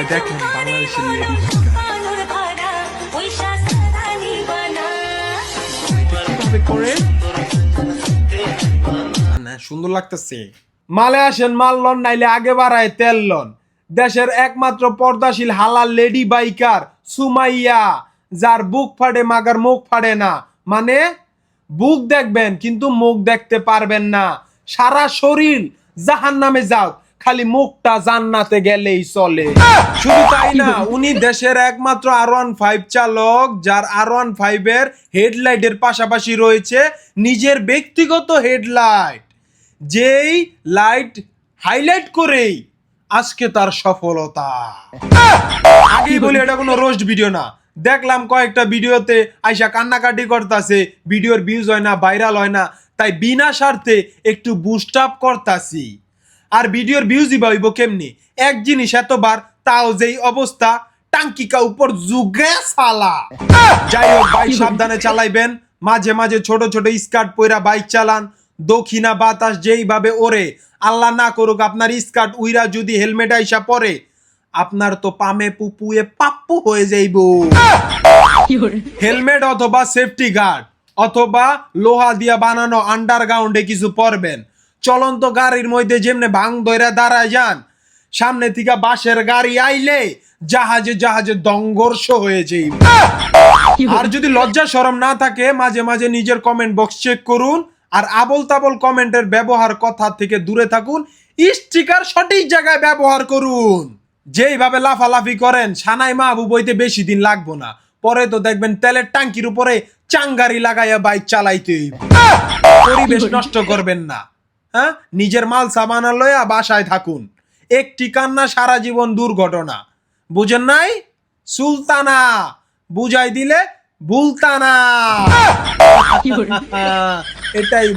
ভাই দেখেন বাংলাদেশের লেডি কীভাবে করে? সুন্দর লাগতেছে। মালে আসেন মাল লন নাইলে আগে বাড়ায় তেল লন। দেশের একমাত্র পর্দাশীল হালাল লেডি বাইকার সুমাইয়া যার বুক ফাড়ে মাগার মুখ ফাড়ে না। মানে বুক দেখবেন কিন্তু মুখ দেখতে পারবেন না। সারা শরীর জাহান নামে যাও খালি মুখটা জান্নাতে গেলেই চলে। শুধু তাই না উনি দেশের একমাত্র আর ওয়ান ফাইভ চালক যার আর ওয়ান ফাইভ এর হেডলাইটের পাশাপাশি রয়েছে নিজের ব্যক্তিগত হেডলাইট যেই লাইট হাইলাইট করেই আজকে তার সফলতা। আগেই বলি এটা কোনো রোস্ট ভিডিও না। দেখলাম কয়েকটা ভিডিওতে আইসা কান্নাকাটি করতাছে ভিডিওর ভিউজ হয় না ভাইরাল হয় না তাই বিনা স্বার্থে একটু বুস্ট আপ করতাছি। আর ভিডিওর ভিউজই পাইব কেমনি? এক জিনিস এতবার তাও যেই অবস্থা টাঙ্কিকা উপর যুগে সালা। যাই হোক বাইক সাবধানে চালাইবেন। মাঝে মাঝে ছোট ছোট স্কার্ট পইরা বাইক চালান। দক্ষিণা বাতাস যেইভাবে ওরে আল্লাহ না করুক আপনার স্কার্ট উইরা যদি হেলমেট আইসা পরে আপনার তো পামে পুপুয়ে পাপ্পু হয়ে যাইব। হেলমেট অথবা সেফটি গার্ড অথবা লোহা দিয়া বানানো আন্ডারগ্রাউন্ডে কিছু পরবেন। চলন্ত গাড়ির মধ্যে যেমনে ভাং দইরা দাঁড়ায় যান সামনে থেকে বাসের গাড়ি আইলে জাহাজে জাহাজে দংঘর্ষ হয়ে যাইব। আর যদি লজ্জা শরম না থাকে মাঝে মাঝে নিজের কমেন্ট বক্স চেক করুন আর আবল তাবল কমেন্টের ব্যবহার কথা থেকে দূরে থাকুন স্টিকার সঠিক জায়গায় ব্যবহার করুন। যেইভাবে লাফালাফি করেন সানাই মাহবুব বইতে বেশি দিন লাগবো না। পরে তো দেখবেন তেলের টাঙ্কির উপরে চাঙ্গারি লাগাইয়া বাইক চালাইতে পরিবেশ নষ্ট করবেন না। হ্যাঁ? নিজের মাল সাবানা লয়া বাসায় থাকুন। একটি কান্না সারা জীবন দুর্ঘটনা। বুঝেন নাই? সুলতানা। বুঝাই দিলে ভুলতানা এটাই।